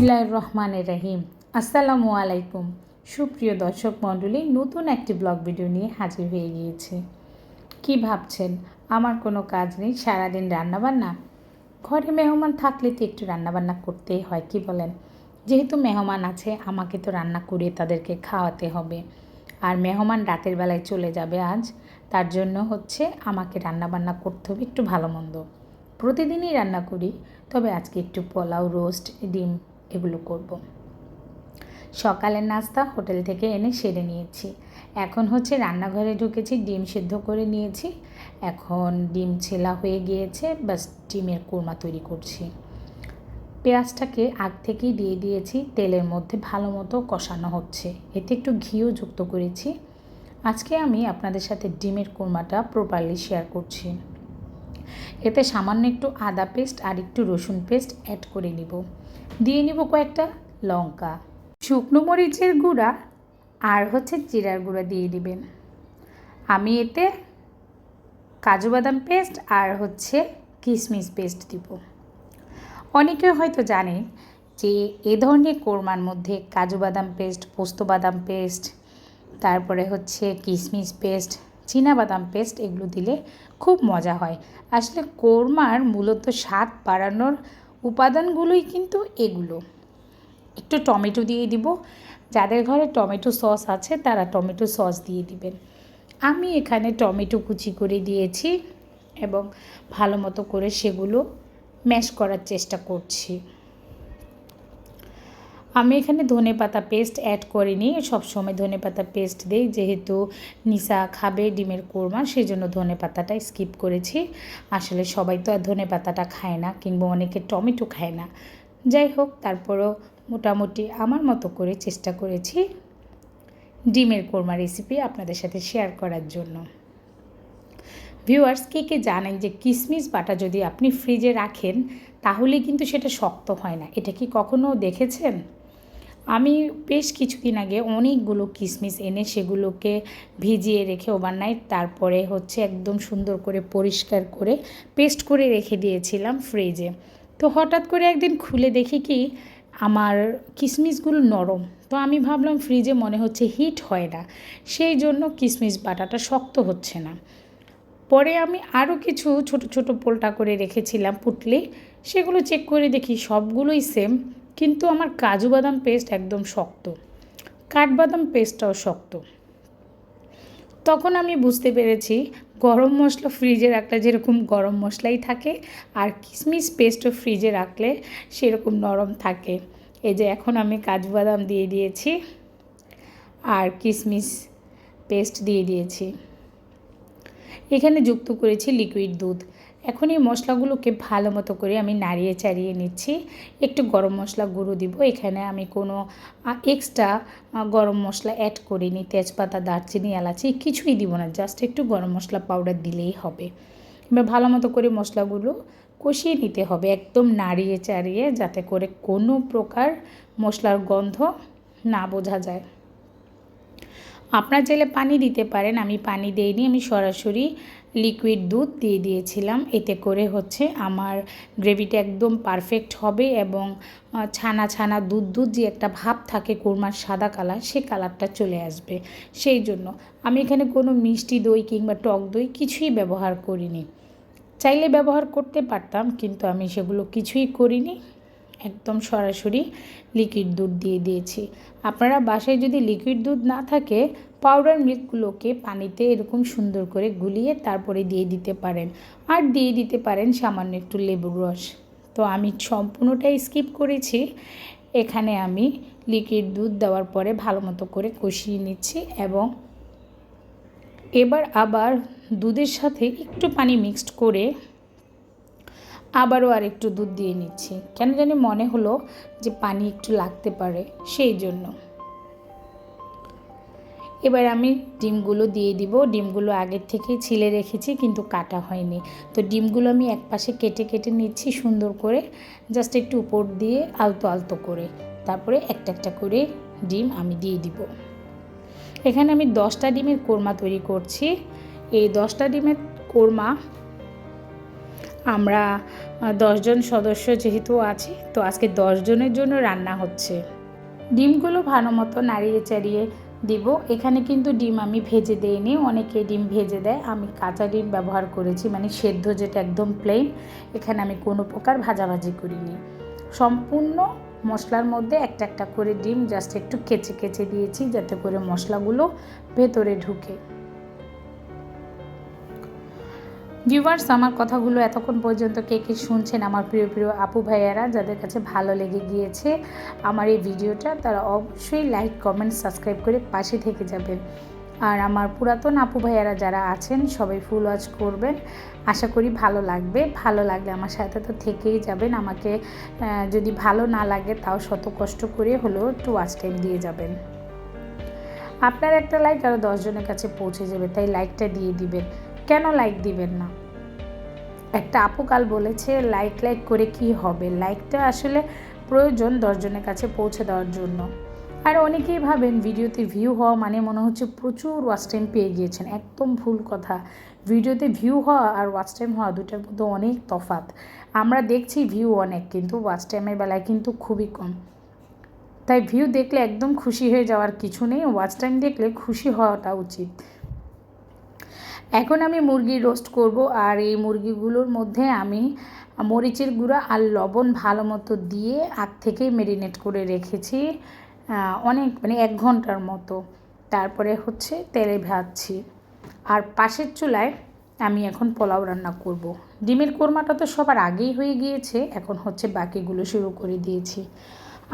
বিসমিল্লাহ রহমানের রহিম। আসসালামু আলাইকুম। সুপ্রিয় দর্শক মণ্ডলী, নতুন একটি ব্লগ ভিডিও নিয়ে হাজির হয়ে গিয়েছি। কি ভাবছেন? আমার কোনো কাজ নেই, সারাদিন রান্নাবান্না? ঘরে মেহমান থাকলে তো একটু রান্নাবান্না করতেই হয়, কি বলেন? যেহেতু মেহমান আছে, আমাকে তো রান্না করে তাদেরকে খাওয়াতে হবে। আর মেহমান রাতের বেলায় চলে যাবে আজ, তার জন্য হচ্ছে আমাকে রান্নাবান্না করতে হবে একটু ভালো মন্দ। প্রতিদিনই রান্না করি, তবে আজকে একটু পোলাও, রোস্ট, ডিম এগুলো করব। সকালের নাস্তা হোটেল থেকে এনে সেরে নিয়েছি। এখন হচ্ছে রান্নাঘরে ঢুকেছি, ডিম সেদ্ধ করে নিয়েছি। এখন ডিম ছেলা হয়ে গিয়েছে বাস ডিমের কোরমা তৈরি করছি। পেঁয়াজটাকে আগ থেকেই দিয়ে দিয়েছি, তেলের মধ্যে ভালো মতো কষানো হচ্ছে। এতে একটু ঘিও যুক্ত করেছি। আজকে আমি আপনাদের সাথে ডিমের কোরমাটা প্রপারলি শেয়ার করছি। এতে সামান্য একটু আদা পেস্ট আর একটু রসুন পেস্ট অ্যাড করে নিব। দিয়ে নিব কয়েকটা লঙ্কা। শুকনো মরিচের গুঁড়া আর হচ্ছে জিরার গুঁড়া দিয়ে দিবেন। আমি এতে কাজু বাদাম পেস্ট আর হচ্ছে কিশমিশ পেস্ট দিব। অনেকে হয়তো জানে যে এ ধরনের কোরমার মধ্যে কাজু বাদাম পেস্ট, পোস্ত বাদাম পেস্ট, তারপরে হচ্ছে কিশমিশ পেস্ট বাদাম পেস্ট এগুলো দিলে খুব মজা হয়। আসলে কোরমার মূলত স্বাদ বাড়ানোর উপাদানগুলোই কিন্তু এগুলো। একটু টমেটো দিয়ে দিব। যাদের ঘরে টমেটো সস আছে, তারা টমেটো সস দিয়ে দিবেন। আমি এখানে টমেটো কুচি করে দিয়েছি এবং ভালো মতো করে সেগুলো ম্যাশ করার চেষ্টা করছি। আমি এখানে ধনে পাতা পেস্ট অ্যাড করিনি। সবসময় ধনে পাতা পেস্ট দিই, যেহেতু নিসা খাবে ডিমের কোরমা সেই জন্য ধনে পাতাটা স্কিপ করেছি। আসলে সবাই তো আর ধনে পাতাটা খায় না, কিংবা অনেকে টমেটো খায় না। যাই হোক, তারপরও মোটামুটি আমার মতো করে চেষ্টা করেছি ডিমের কোরমা রেসিপি আপনাদের সাথে শেয়ার করার জন্য। ভিউয়ার্স কে কে জানেন যে কিশমিশ বাটা যদি আপনি ফ্রিজে রাখেন, তাহলে কিন্তু সেটা শক্ত হয় না। এটা কি কখনো দেখেছেন? আমি বেশ কিছুদিন আগে অনেকগুলো কিশমিশ এনে সেগুলোকে ভিজিয়ে রেখে ওভারনাইট তারপরে হচ্ছে একদম সুন্দর করে পরিষ্কার করে পেস্ট করে রেখে দিয়েছিলাম ফ্রিজে তো হঠাৎ করে একদিন খুলে দেখি কি আমার কিশমিশগুলো নরম। তো আমি ভাবলাম ফ্রিজে মনে হচ্ছে হিট হয় না, সেই জন্য কিশমিশ বাটাটা শক্ত হচ্ছে না। পরে আমি আরও কিছু ছোট ছোট পোলটা করে রেখেছিলাম পুটলি, সেগুলো চেক করে দেখি সবগুলোই সেম কিন্তু আমার কাজু বাদাম পেস্ট একদম শক্ত। কাঠবাদাম পেস্টটাও শক্ত। তখন আমি বুঝতে পেরেছি গরম মশলা ফ্রিজে রাখলে যেরকম গরম মশলাই থাকে আর কিশমিশ পেস্টও ফ্রিজে রাখলে সেরকম নরম থাকে। এই যে এখন আমি কাজু বাদাম দিয়ে দিয়েছি আর কিশমিশ পেস্ট দিয়ে দিয়েছি। এখানে যুক্ত করেছি লিকুইড দুধ। এখন এই মশলাগুলোকে ভালো মতো করে আমি নাড়িয়ে চাড়িয়ে নিচ্ছি। একটু গরম মশলা গুঁড়ো দিব। এখানে আমি কোনো এক্সট্রা গরম মশলা অ্যাড করিনি। তেজপাতা, দারচিনি, এলাচি কিছুই দিব না। জাস্ট একটু গরম মশলা পাউডার দিলেই হবে। এবার ভালো মতো করে মশলাগুলো কষিয়ে নিতে হবে। একদম নাড়িয়ে চাড়িয়ে যাতে করে কোনো প্রকার মশলার গন্ধ না বোঝা যায়। আপনার চাইলে পানি দিতে পারেন, আমি পানি দিইনি, আমি সরাসরি লিকুইড দুধ দিয়ে দিয়েছিলাম, এতে করে হচ্ছে আমার গ্রেভিটা একদম পারফেক্ট হবে এবং ছানা ছানা দুধ দুধ যে একটা ভাব থাকে কোরমার সাদা কালার, সে কালারটা চলে আসবে। সেই জন্য আমি এখানে কোনো মিষ্টি দই কিংবা টক দই কিছুই ব্যবহার করিনি। চাইলে ব্যবহার করতে পারতাম, কিন্তু আমি সেগুলো কিছুই করিনি, একদম সরাসরি লিকুইড দুধ দিয়ে দিয়েছি। আপনারা বাসায় যদি লিকুইড দুধ না থাকে পাউডার মিল্কগুলোকে পানিতে এরকম সুন্দর করে গুলিয়ে তারপরে দিয়ে দিতে পারেন। আর দিয়ে দিতে পারেন সামান্য একটু লেবুর রস। তো আমি সম্পূর্ণটাই স্কিপ করেছি। এখানে আমি লিকুইড দুধ দেওয়ার পরে ভালো মতো করে কষিয়ে নিচ্ছি এবং এবার আবার দুধের সাথে একটু পানি মিক্সড করে আবারও আর একটু দুধ দিয়ে নিচ্ছি। কেন জানি মনে হলো যে পানি একটু লাগতে পারে, সেই জন্য। এবার আমি ডিমগুলো দিয়ে দিব। ডিমগুলো আগের থেকেই ছিলে রেখেছি, কিন্তু কাটা হয়নি। তো ডিমগুলো আমি এক পাশে কেটে কেটে নিচ্ছি সুন্দর করে। জাস্ট একটু উপর দিয়ে আলতো আলতো করে। তারপরে একটা একটা করে ডিম আমি দিয়ে দিব। এখানে আমি দশটা ডিমের কোরমা তৈরি করছি। এই দশটা ডিমের কোরমা আমরা দশজন সদস্য যেহেতু আছি, তো আজকে দশজনের জন্য রান্না হচ্ছে। ডিমগুলো ভালো মতো নাড়িয়ে, চাড়িয়ে দিব। এখানে কিন্তু ডিম আমি ভেজে দিইনি, অনেকে ডিম ভেজে দেয়। আমি কাঁচা ডিম ব্যবহার করেছি মানে সেদ্ধ যেটা একদম প্লেন এখানে আমি কোনো প্রকার ভাজাভাজি করিনি। সম্পূর্ণ মশলার মধ্যে একটা একটা করে ডিম জাস্ট একটু কেচে কেচে দিয়েছি, যাতে করে মশলাগুলো ভেতরে ঢুকে। ভিউয়ার্স আমার কথাগুলো এতক্ষণ পর্যন্ত কে কে শুনছেন আমার প্রিয় প্রিয় আপু ভাইয়ারা, যাদের কাছে ভালো লেগে গিয়েছে আমার এই ভিডিওটা, তারা অবশ্যই লাইক কমেন্ট সাবস্ক্রাইব করে পাশে থেকে যাবেন। আর আমার পুরাতন আপু ভাইয়ারা যারা আছেন, সবাই ফুল ওয়াচ করবেন। আশা করি ভালো লাগবে। ভালো লাগলে আমার সাথে তো থেকেই যাবেন। আমাকে যদি ভালো না লাগে, তাও শত কষ্ট করে হলেও একটু ওয়াচ টাইম দিয়ে যাবেন। আপনার একটা লাইক আরও দশজনের কাছে পৌঁছে যাবে, তাই লাইকটা দিয়ে দিবেন। কেন লাইক দিবেন না? একটা আপু কাল বলেছে লাইক লাইক করে কি হবে? লাইকটা আসলে প্রয়োজন দশজনের কাছে পৌঁছে দেওয়ার জন্য। আর অনেকেই ভাবেন ভিডিওতে ভিউ হওয়া মানে মনে হচ্ছে প্রচুর ওয়াচ টাইম পেয়ে গিয়েছেন। একদম ভুল কথা। ভিডিওতে ভিউ হওয়া আর ওয়াচ টাইম হওয়া দুটার মধ্যে অনেক তফাৎ। আমরা দেখছি ভিউ অনেক, কিন্তু ওয়াচ টাইমের বেলায় কিন্তু খুবই কম। তাই ভিউ দেখলে একদম খুশি হয়ে যাওয়ার কিছু নেই। ওয়াচ টাইম দেখলে খুশি হওয়াটা উচিত। এখন আমি মুরগি রোস্ট করব আর এই মুরগিগুলোর মধ্যে আমি মরিচের গুঁড়া আর লবণ ভালো মতো দিয়ে আগ থেকেই মেরিনেট করে রেখেছি অনেক মানে এক ঘণ্টার মতো। তারপরে হচ্ছে তেলে ভাজছি। আর পাশের চুলায় আমি এখন পোলাও রান্না করব। ডিমের কোরমাটা তো সবার আগেই হয়ে গিয়েছে, এখন হচ্ছে বাকিগুলো শুরু করে দিয়েছি।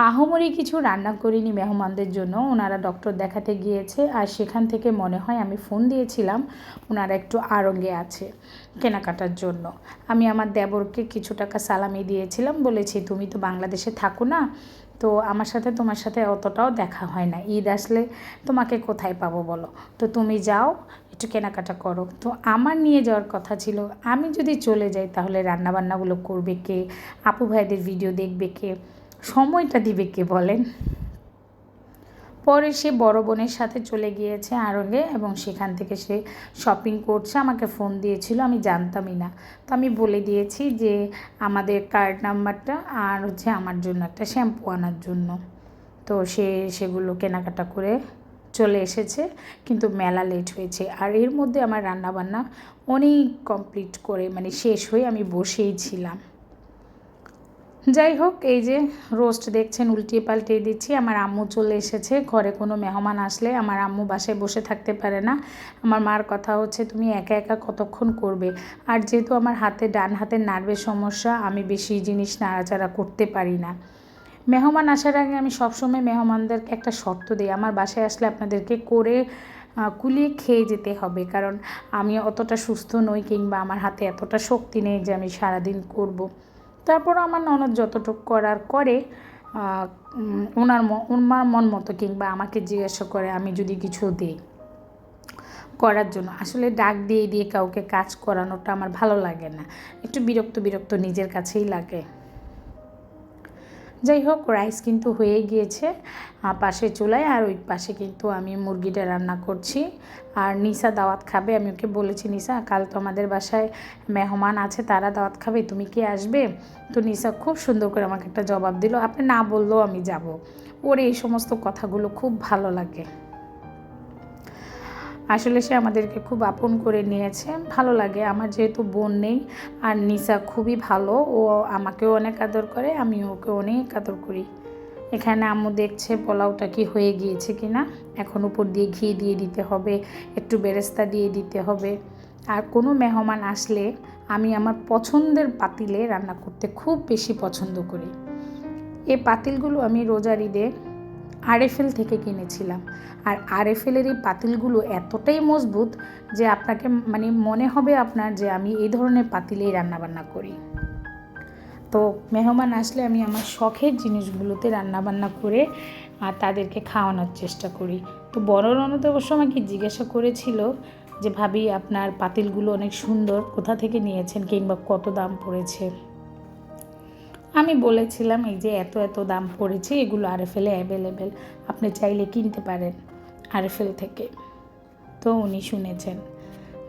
আহমরি কিছু রান্না করিনি মেহমানদের জন্য। ওনারা ডক্টর দেখাতে গিয়েছে আর সেখান থেকে মনে হয় আমি ফোন দিয়েছিলাম, ওনারা একটু আরঙ্গে আছে কেনাকাটার জন্য। আমি আমার দেবরকে কিছু টাকা সালামি দিয়েছিলাম, বলেছি, তুমি তো বাংলাদেশে থাকো না, তো আমার সাথে তোমার সাথে অতটাও দেখা হয় না। ঈদ আসলে তোমাকে কোথায় পাবো বলো? তো তুমি যাও, একটু কেনাকাটা করো। তো আমার নিয়ে যাওয়ার কথা ছিল, আমি যদি চলে যাই তাহলে রান্নাবান্নাগুলো করবে কে? আপু ভাইদের ভিডিও দেখবে কে? সময়টা দিবে কে বলেন? পরে সে বড় বোনের সাথে চলে গিয়েছে আরঙ্গে এবং সেখান থেকে সে শপিং করছে। আমাকে ফোন দিয়েছিল, আমি জানতামই না। তো আমি বলে দিয়েছি যে আমাদের কার্ড নাম্বারটা আর হচ্ছে আমার জন্য একটা শ্যাম্পু আনার জন্য। তো সে সেগুলো কেনাকাটা করে চলে এসেছে, কিন্তু মেলা লেট হয়েছে। আর এর মধ্যে আমার রান্নাবান্না অনেক কমপ্লিট করে মানে শেষ হয়ে আমি বসেই ছিলাম। যাই হোক, এই যে রোস্ট দেখছেন, উল্টিয়ে পাল্টিয়ে দিচ্ছি। আমার আম্মু চলে এসেছে, ঘরে কোনো মেহমান আসলে আমার আম্মু বাসায় বসে থাকতে পারে না। আমার মার কথা হচ্ছে, তুমি একা একা কতক্ষণ করবে? আর যেহেতু আমার হাতে, ডান হাতের নার্ভের সমস্যা, আমি বেশি জিনিস নাড়াচাড়া করতে পারি না। মেহমান আসার আগে আমি সবসময় মেহমানদেরকে একটা শর্ত দিই। আমার বাসায় আসলে আপনাদেরকে করে কুলিয়ে খেয়ে যেতে হবে। কারণ আমি অতটা সুস্থ নই কিংবা আমার হাতে এতটা শক্তি নেই যে আমি সারাদিন করব। তারপর আমার ননদ যতটুকু করার করে ওনার ওনার মন মতো কিংবা আমাকে জিজ্ঞাসা করে আমি যদি কিছু দিই করার জন্য। আসলে ডাক দিয়ে দিয়ে কাউকে কাজ করানোটা আমার ভালো লাগে না। একটু বিরক্ত বিরক্ত নিজের কাছেই লাগে। যাই হোক রাইস কিন্তু হয়ে গিয়েছে পাশে চুলায়, আর ওই পাশে কিন্তু আমি মুরগিটা রান্না করছি। আর নিশা দাওয়াত খাবে, আমি ওকে বলেছি নিশা কাল তো আমাদের বাসায় মেহমান আছে, তারা দাওয়াত খাবে, তুমি কি আসবে? তো নিশা খুব সুন্দর করে আমাকে একটা জবাব দিল। আপনি না বললেও আমি যাব। ওর এই সমস্ত কথাগুলো খুব ভালো লাগে। আসলে সে আমাদেরকে খুব আপন করে নিয়েছে। ভালো লাগে, আমার যেহেতু বোন নেই আর নিসা খুবই ভালো, ও আমাকেও অনেক আদর করে, আমি ওকে অনেক আদর করি। এখানে আম্মু দেখছে পোলাওটা কি হয়ে গিয়েছে কি না এখন উপর দিয়ে ঘি দিয়ে দিতে হবে, একটু বেরেস্তা দিয়ে দিতে হবে। আর কোনো মেহমান আসলে আমি আমার পছন্দের পাতিলে রান্না করতে খুব বেশি পছন্দ করি। এই পাতিলগুলো আমি রোজার ঈদে আরএফএল থেকে কিনেছিলাম। আর আরএফএলের এই পাতিলগুলো এতটাই মজবুত যে আপনাকে মানে মনে হবে আপনার যে আমি এই ধরনের পাতিলেই রান্নাবান্না করি। তো মেহমান আসলে আমি আমার শখের জিনিসগুলোতে রান্নাবান্না করে আর তাদেরকে খাওয়ানোর চেষ্টা করি। তো বড় ননদ অবশ্য আমাকে জিজ্ঞাসা করেছিল যে, ভাবি, আপনার পাতিলগুলো অনেক সুন্দর, কোথা থেকে নিয়েছেন কিংবা কত দাম পড়েছে? আমি বলেছিলাম, এই যে এত এত দাম পড়েছে, এগুলো আর আরএফএলে অ্যাভেলেবেল আপনি চাইলে কিনতে পারেন আরএফএল থেকে। তো উনি শুনেছেন।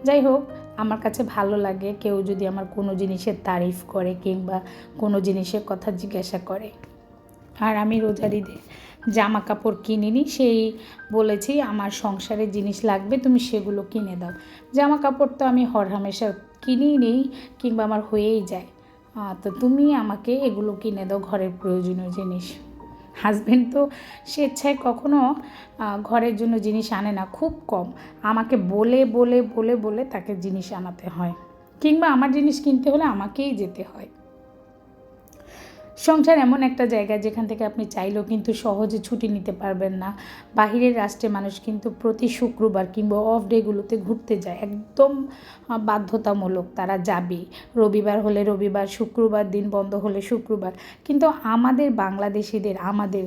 যাই হোক, আমার কাছে ভালো লাগে কেউ যদি আমার কোনো জিনিসের তারিফ করে কিংবা কোনো জিনিসের কথা জিজ্ঞাসা করে। আর আমি রোজার ঈদে জামা কাপড় কিনিনি, সেই বলেছি, আমার সংসারের জিনিস লাগবে, তুমি সেগুলো কিনে দাও। জামা কাপড় তো আমি হরহামেশা কিনেই নেই, কিংবা আমার হয়েই যায়। তো তুমি আমাকে এগুলো কিনে দাও ঘরের প্রয়োজনীয় জিনিস। হাজব্যান্ড তো স্বেচ্ছায় কখনো ঘরের জন্য জিনিস আনে না, খুব কম। আমাকে বলে বলে বলে বলে তাকে জিনিস আনাতে হয়। কিংবা আমার জিনিস কিনতে হলে আমাকেই যেতে হয়। সংসার এমন একটা জায়গা যেখান থেকে আপনি চাইলেও কিন্তু সহজে ছুটি নিতে পারবেন না। বাহিরের রাষ্ট্রে মানুষ কিন্তু প্রতি শুক্রবার কিংবা অফ ডেগুলোতে ঘুরতে যায়। একদম বাধ্যতামূলক তারা যাবে রবিবার হলে রবিবার, শুক্রবার দিন বন্ধ হলে শুক্রবার। কিন্তু আমাদের বাংলাদেশিদের, আমাদের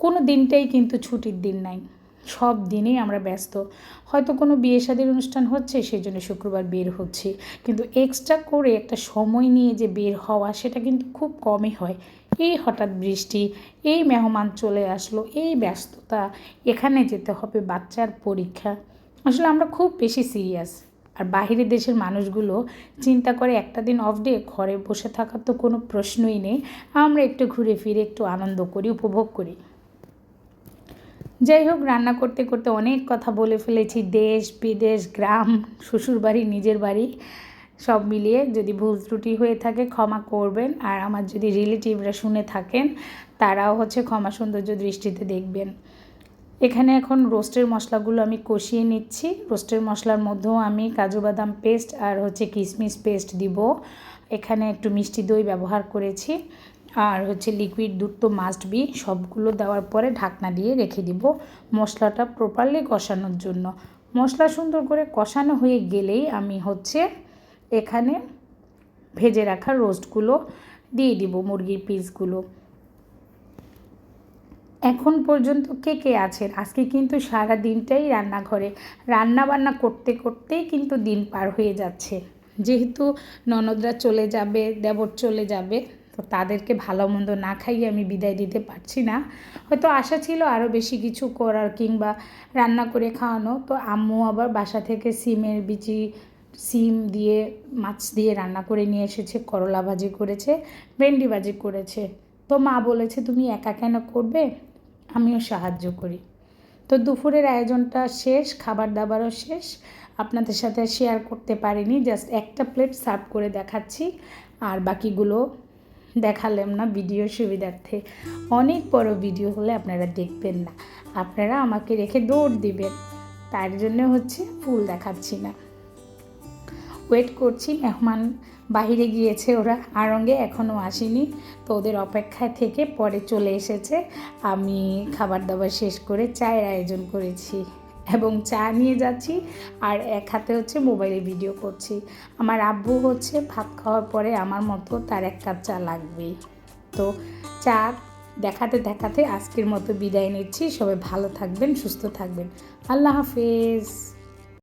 কোনো দিনটাই কিন্তু ছুটির দিন নাই। সব দিনেই আমরা ব্যস্ত। হয়তো কোনো বিয়ে শাদীর অনুষ্ঠান হচ্ছে সেই জন্য শুক্রবার বের হচ্ছি। কিন্তু এক্সট্রা করে একটা সময় নিয়ে যে বের হওয়া, সেটা কিন্তু খুব কমই হয়। এই হঠাৎ বৃষ্টি, এই মেহমান চলে আসলো, এই ব্যস্ততা, এখানে যেতে হবে বাচ্চার পরীক্ষা। আসলে আমরা খুব বেশি সিরিয়াস আর বাহিরের দেশের মানুষগুলো চিন্তা করে একটা দিন অফ ডে ঘরে বসে থাকার তো কোনো প্রশ্নই নেই। আমরা একটু ঘুরে ফিরে, একটু আনন্দ করি, উপভোগ করি। যাই হোক, রান্না করতে করতে অনেক কথা বলে ফেলেছি। দেশ, বিদেশ, গ্রাম, শ্বশুর বাড়ি, নিজের বাড়ি, সব মিলিয়ে যদি ভুল ত্রুটি হয়ে থাকে ক্ষমা করবেন। আর আমার যদি রিলেটিভরা শুনে থাকেন, তারাও হচ্ছে ক্ষমা সৌন্দর্য দৃষ্টিতে দেখবেন। এখানে এখন রোস্টের মশলাগুলো আমি কষিয়ে নিচ্ছি। রোস্টের মশলার মধ্যেও আমি কাজু বাদাম পেস্ট আর হচ্ছে কিশমিশ পেস্ট দিব। এখানে একটু মিষ্টি দই ব্যবহার করেছি। আর হচ্ছে লিকুইড দুধ তো মাস্ট বি সবগুলো দেওয়ার পরে ঢাকনা দিয়ে রেখে দিব মশলাটা প্রপারলি কষানোর জন্য। মশলা সুন্দর করে কষানো হয়ে গেলেই আমি হচ্ছে এখানে ভেজে রাখা রোস্টগুলো দিয়ে দিব মুরগির পিসগুলো এখন পর্যন্ত কে কে আছেন? আজকে কিন্তু সারা দিনটাই রান্নাঘরে। রান্না বান্না করতে করতেই কিন্তু দিন পার হয়ে যাচ্ছে। যেহেতু ননদরা চলে যাবে, দেবর চলে যাবে তো তাদেরকে ভালো মন্দ না খাইয়ে আমি বিদায় দিতে পারছি না। হয়তো আশা ছিল আরও বেশি কিছু করার কিংবা রান্না করে খাওয়ানো। তো আম্মু আবার বাসা থেকে সিমের বিচি, সিম দিয়ে, মাছ দিয়ে রান্না করে নিয়ে এসেছে, করলা ভাজি করেছে, ভেন্ডি ভাজি করেছে। তো মা বলেছে, তুমি একা কেন করবে? আমিও সাহায্য করি। তো দুপুরের আয়োজনটা শেষ খাবার দাবারও শেষ। আপনাদের সাথে শেয়ার করতে পারিনি জাস্ট একটা প্লেট সার্ভ করে দেখাচ্ছি। আর বাকিগুলো দেখালাম না ভিডিও সুবিধার্থে। অনেক বড় ভিডিও হলে আপনারা দেখবেন না। আপনারা আমাকে রেখে দৌড় দিবেন। তার জন্য হচ্ছে ফুল দেখাচ্ছি না। ওয়েট করছি, মেহমান বাহিরে গিয়েছে ওরা। আরঙ্গে এখনও আসেনি, তো ওদের অপেক্ষায় থেকে পরে চলে এসেছে। আমি খাবার দাবার শেষ করে চায়ের আয়োজন করেছি। এবং চা নিয়ে যাচ্ছি আর এক হাতে হচ্ছে মোবাইলে ভিডিও করছি। আমার আব্বু হচ্ছে ভাত খাওয়ার পরে আমার মতো তার এক কাপ চা লাগবেই তো চা দেখাতে দেখাতে আজকের মতো বিদায় নিচ্ছি। সবাই ভালো থাকবেন, সুস্থ থাকবেন। আল্লাহ হাফেজ।